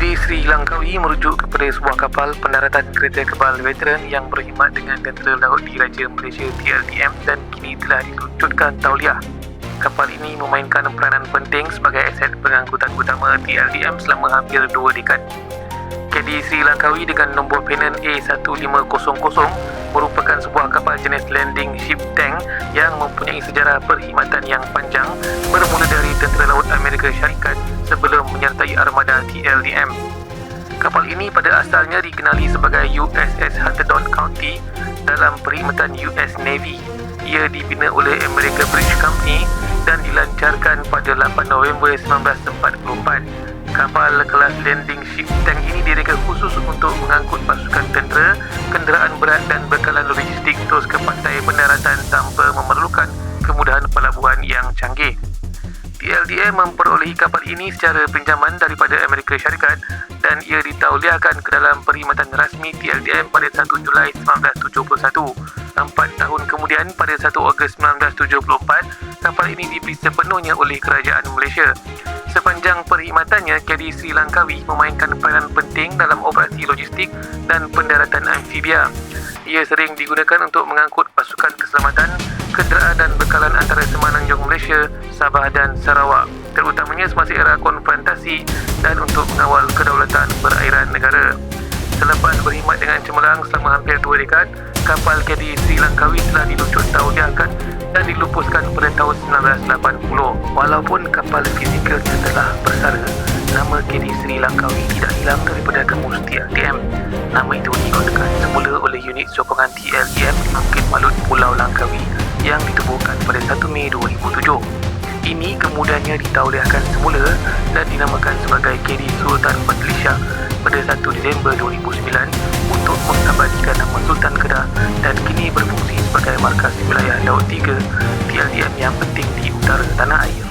KD Sri Langkawi merujuk kepada sebuah kapal pendaratan kereta kebal veteran yang berkhidmat dengan Tentera Laut Diraja Malaysia TLDM dan kini telah diluncurkan tauliah. Kapal ini memainkan peranan penting sebagai aset pengangkutan utama TLDM selama hampir dua dekad. KD Sri Langkawi dengan nombor penan A1500 merupakan sebuah kapal jenis landing ship tank yang mempunyai sejarah perkhidmatan yang panjang bermula dari Tentera Laut Amerika Syarikat sebelum menyertai armada TLDM. Kapal ini pada asalnya dikenali sebagai USS Hunterdon County dalam perkhidmatan US Navy. Ia dibina oleh American Bridge Company dan dilancarkan pada 8 November 1944. Kapal kelas landing ship tank ini direka khusus untuk mengangkut pasukan tentera, kenderaan berat dan bekalan logistik terus ke pantai pendaratan TLDM memperolehi kapal ini secara pinjaman daripada Amerika Syarikat dan ia ditauliahkan ke dalam perkhidmatan rasmi TLDM pada 1 Julai 1971. Empat tahun kemudian pada 1 Ogos 1974, kapal ini diberi sepenuhnya oleh Kerajaan Malaysia. Sepanjang perkhidmatannya, KD Sri Langkawi memainkan peranan penting dalam operasi logistik dan pendaratan amfibia. Ia sering digunakan untuk mengangkut pasukan keselamatan, kenderaan dan bekalan antara Semenanjung Malaysia, Sabah dan Sarawak, terutamanya semasa era konfrontasi dan untuk mengawal kedaulatan perairan negara. Selepas berkhidmat dengan cemerlang selama hampir dua dekad, kapal KD Sri Langkawi telah diluncur tauliahkan dan dilupuskan pada tahun 1980. Walaupun kapal fizikalnya telah bersara, nama KD Sri Langkawi tidak hilang daripada kamus TLDM. Nama itu digunakan semula oleh unit sokongan TLDM Mei 2007. Ini kemudiannya ditauliahkan semula dan dinamakan sebagai KD Sultan Batlisha pada 1 Disember 2009 untuk mengabadikan nama Sultan Kedah dan kini berfungsi sebagai markas wilayah Laut 3 TLDM yang penting di utara tanah air.